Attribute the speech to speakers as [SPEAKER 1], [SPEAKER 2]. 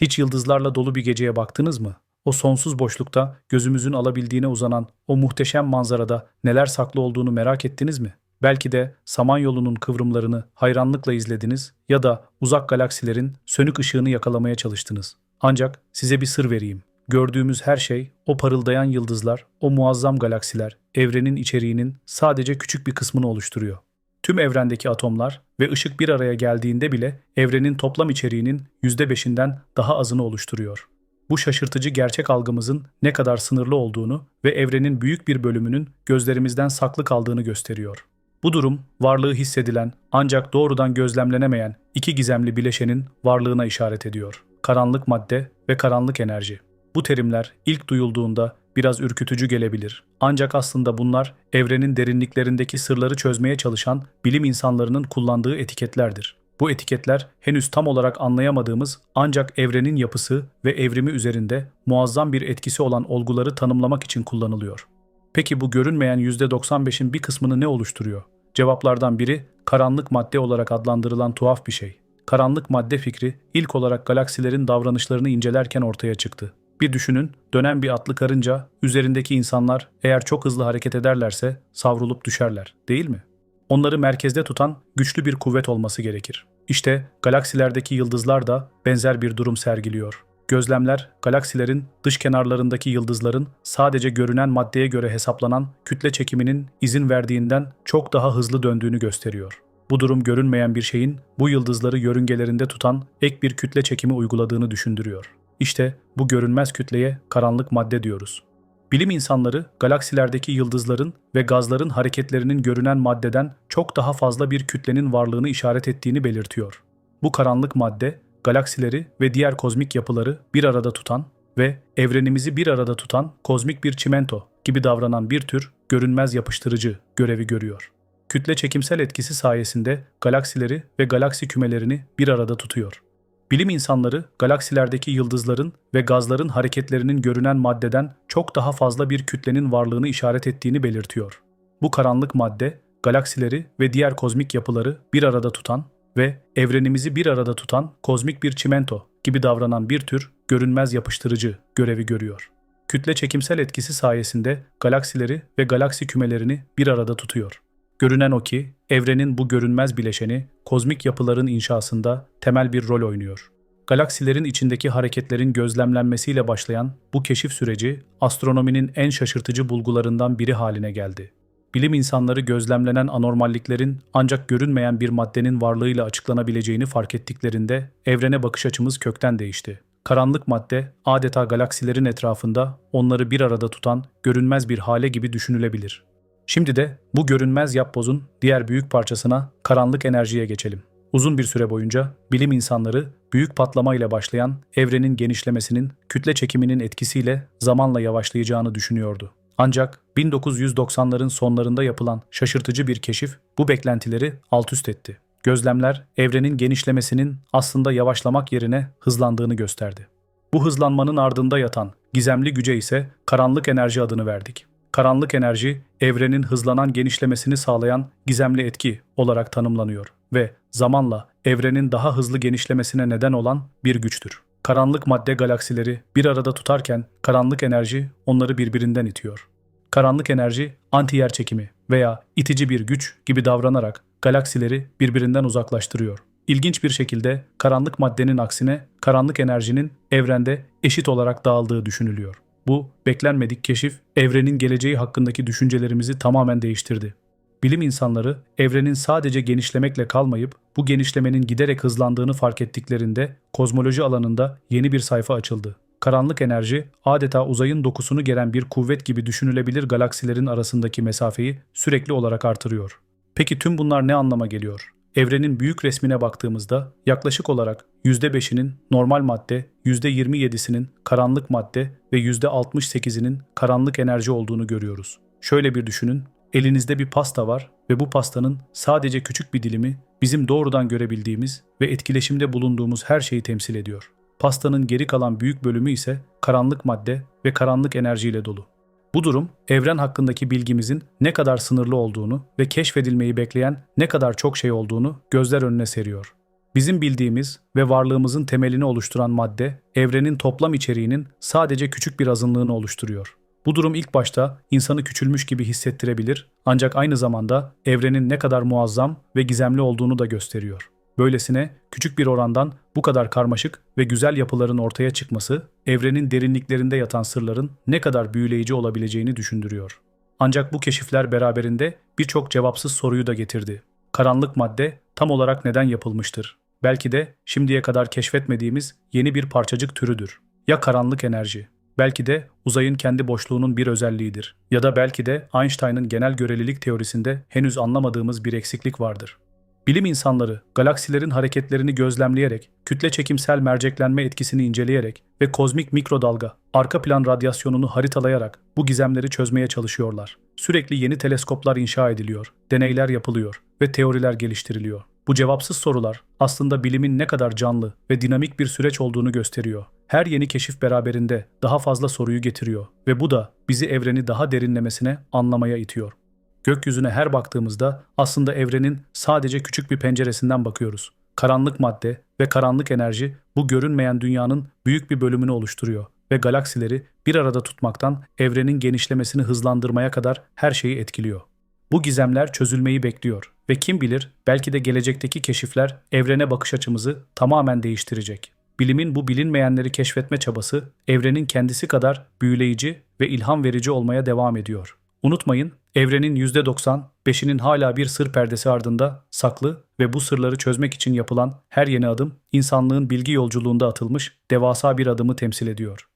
[SPEAKER 1] Hiç yıldızlarla dolu bir geceye baktınız mı? O sonsuz boşlukta gözümüzün alabildiğine uzanan o muhteşem manzarada neler saklı olduğunu merak ettiniz mi? Belki de Samanyolu'nun kıvrımlarını hayranlıkla izlediniz ya da uzak galaksilerin sönük ışığını yakalamaya çalıştınız. Ancak size bir sır vereyim. Gördüğümüz her şey, o parıldayan yıldızlar, o muazzam galaksiler, evrenin içeriğinin sadece küçük bir kısmını oluşturuyor. Tüm evrendeki atomlar ve ışık bir araya geldiğinde bile evrenin toplam içeriğinin %5'inden daha azını oluşturuyor. Bu şaşırtıcı gerçek algımızın ne kadar sınırlı olduğunu ve evrenin büyük bir bölümünün gözlerimizden saklı kaldığını gösteriyor. Bu durum, varlığı hissedilen ancak doğrudan gözlemlenemeyen iki gizemli bileşenin varlığına işaret ediyor. Karanlık madde ve karanlık enerji. Bu terimler ilk duyulduğunda biraz ürkütücü gelebilir. Ancak aslında bunlar evrenin derinliklerindeki sırları çözmeye çalışan bilim insanlarının kullandığı etiketlerdir. Bu etiketler henüz tam olarak anlayamadığımız ancak evrenin yapısı ve evrimi üzerinde muazzam bir etkisi olan olguları tanımlamak için kullanılıyor. Peki bu görünmeyen %95'in bir kısmını ne oluşturuyor? Cevaplardan biri karanlık madde olarak adlandırılan tuhaf bir şey. Karanlık madde fikri ilk olarak galaksilerin davranışlarını incelerken ortaya çıktı. Bir düşünün, dönen bir atlı karınca, üzerindeki insanlar eğer çok hızlı hareket ederlerse savrulup düşerler, değil mi? Onları merkezde tutan güçlü bir kuvvet olması gerekir. İşte galaksilerdeki yıldızlar da benzer bir durum sergiliyor. Gözlemler, galaksilerin dış kenarlarındaki yıldızların sadece görünen maddeye göre hesaplanan kütle çekiminin izin verdiğinden çok daha hızlı döndüğünü gösteriyor. Bu durum görünmeyen bir şeyin bu yıldızları yörüngelerinde tutan ek bir kütle çekimi uyguladığını düşündürüyor. İşte bu görünmez kütleye karanlık madde diyoruz. Bilim insanları galaksilerdeki yıldızların ve gazların hareketlerinin görünen maddeden çok daha fazla bir kütlenin varlığını işaret ettiğini belirtiyor. Bu karanlık madde galaksileri ve diğer kozmik yapıları bir arada tutan ve evrenimizi bir arada tutan kozmik bir çimento gibi davranan bir tür görünmez yapıştırıcı görevi görüyor. Kütle çekimsel etkisi sayesinde galaksileri ve galaksi kümelerini bir arada tutuyor. Bilim insanları galaksilerdeki yıldızların ve gazların hareketlerinin görünen maddeden çok daha fazla bir kütlenin varlığını işaret ettiğini belirtiyor. Bu karanlık madde galaksileri ve diğer kozmik yapıları bir arada tutan ve evrenimizi bir arada tutan kozmik bir çimento gibi davranan bir tür görünmez yapıştırıcı görevi görüyor. Kütle çekimsel etkisi sayesinde galaksileri ve galaksi kümelerini bir arada tutuyor. Görünen o ki evrenin bu görünmez bileşeni kozmik yapıların inşasında temel bir rol oynuyor. Galaksilerin içindeki hareketlerin gözlemlenmesiyle başlayan bu keşif süreci astronominin en şaşırtıcı bulgularından biri haline geldi. Bilim insanları gözlemlenen anormalliklerin ancak görünmeyen bir maddenin varlığıyla açıklanabileceğini fark ettiklerinde evrene bakış açımız kökten değişti. Karanlık madde adeta galaksilerin etrafında onları bir arada tutan görünmez bir hale gibi düşünülebilir. Şimdi de bu görünmez yapbozun diğer büyük parçasına karanlık enerjiye geçelim. Uzun bir süre boyunca bilim insanları büyük patlama ile başlayan evrenin genişlemesinin kütle çekiminin etkisiyle zamanla yavaşlayacağını düşünüyordu. Ancak 1990'ların sonlarında yapılan şaşırtıcı bir keşif bu beklentileri alt üst etti. Gözlemler evrenin genişlemesinin aslında yavaşlamak yerine hızlandığını gösterdi. Bu hızlanmanın ardında yatan gizemli güce ise karanlık enerji adını verdik. Karanlık enerji, evrenin hızlanan genişlemesini sağlayan gizemli etki olarak tanımlanıyor ve zamanla evrenin daha hızlı genişlemesine neden olan bir güçtür. Karanlık madde galaksileri bir arada tutarken karanlık enerji onları birbirinden itiyor. Karanlık enerji anti-yer çekimi veya itici bir güç gibi davranarak galaksileri birbirinden uzaklaştırıyor. İlginç bir şekilde karanlık maddenin aksine karanlık enerjinin evrende eşit olarak dağıldığı düşünülüyor. Bu beklenmedik keşif evrenin geleceği hakkındaki düşüncelerimizi tamamen değiştirdi. Bilim insanları evrenin sadece genişlemekle kalmayıp bu genişlemenin giderek hızlandığını fark ettiklerinde kozmoloji alanında yeni bir sayfa açıldı. Karanlık enerji adeta uzayın dokusunu geren bir kuvvet gibi düşünülebilir galaksilerin arasındaki mesafeyi sürekli olarak artırıyor. Peki tüm bunlar ne anlama geliyor? Evrenin büyük resmine baktığımızda yaklaşık olarak %5'inin normal madde, %27'sinin karanlık madde ve %68'inin karanlık enerji olduğunu görüyoruz. Şöyle bir düşünün, elinizde bir pasta var ve bu pastanın sadece küçük bir dilimi bizim doğrudan görebildiğimiz ve etkileşimde bulunduğumuz her şeyi temsil ediyor. Pastanın geri kalan büyük bölümü ise karanlık madde ve karanlık enerjiyle dolu. Bu durum evren hakkındaki bilgimizin ne kadar sınırlı olduğunu ve keşfedilmeyi bekleyen ne kadar çok şey olduğunu gözler önüne seriyor. Bizim bildiğimiz ve varlığımızın temelini oluşturan madde, evrenin toplam içeriğinin sadece küçük bir azınlığını oluşturuyor. Bu durum ilk başta insanı küçülmüş gibi hissettirebilir ancak aynı zamanda evrenin ne kadar muazzam ve gizemli olduğunu da gösteriyor. Böylesine küçük bir orandan bu kadar karmaşık ve güzel yapıların ortaya çıkması, evrenin derinliklerinde yatan sırların ne kadar büyüleyici olabileceğini düşündürüyor. Ancak bu keşifler beraberinde birçok cevapsız soruyu da getirdi. Karanlık madde tam olarak neden yapılmıştır? Belki de şimdiye kadar keşfetmediğimiz yeni bir parçacık türüdür. Ya karanlık enerji? Belki de uzayın kendi boşluğunun bir özelliğidir. Ya da belki de Einstein'ın genel görelilik teorisinde henüz anlamadığımız bir eksiklik vardır. Bilim insanları galaksilerin hareketlerini gözlemleyerek, kütle çekimsel merceklenme etkisini inceleyerek ve kozmik mikrodalga, arka plan radyasyonunu haritalayarak bu gizemleri çözmeye çalışıyorlar. Sürekli yeni teleskoplar inşa ediliyor, deneyler yapılıyor ve teoriler geliştiriliyor. Bu cevapsız sorular aslında bilimin ne kadar canlı ve dinamik bir süreç olduğunu gösteriyor. Her yeni keşif beraberinde daha fazla soruyu getiriyor ve bu da bizi evreni daha derinlemesine anlamaya itiyor. Gökyüzüne her baktığımızda aslında evrenin sadece küçük bir penceresinden bakıyoruz. Karanlık madde ve karanlık enerji bu görünmeyen dünyanın büyük bir bölümünü oluşturuyor ve galaksileri bir arada tutmaktan evrenin genişlemesini hızlandırmaya kadar her şeyi etkiliyor. Bu gizemler çözülmeyi bekliyor ve kim bilir belki de gelecekteki keşifler evrene bakış açımızı tamamen değiştirecek. Bilimin bu bilinmeyenleri keşfetme çabası evrenin kendisi kadar büyüleyici ve ilham verici olmaya devam ediyor. Unutmayın, evrenin %95'inin hala bir sır perdesi ardında saklı ve bu sırları çözmek için yapılan her yeni adım insanlığın bilgi yolculuğunda atılmış devasa bir adımı temsil ediyor.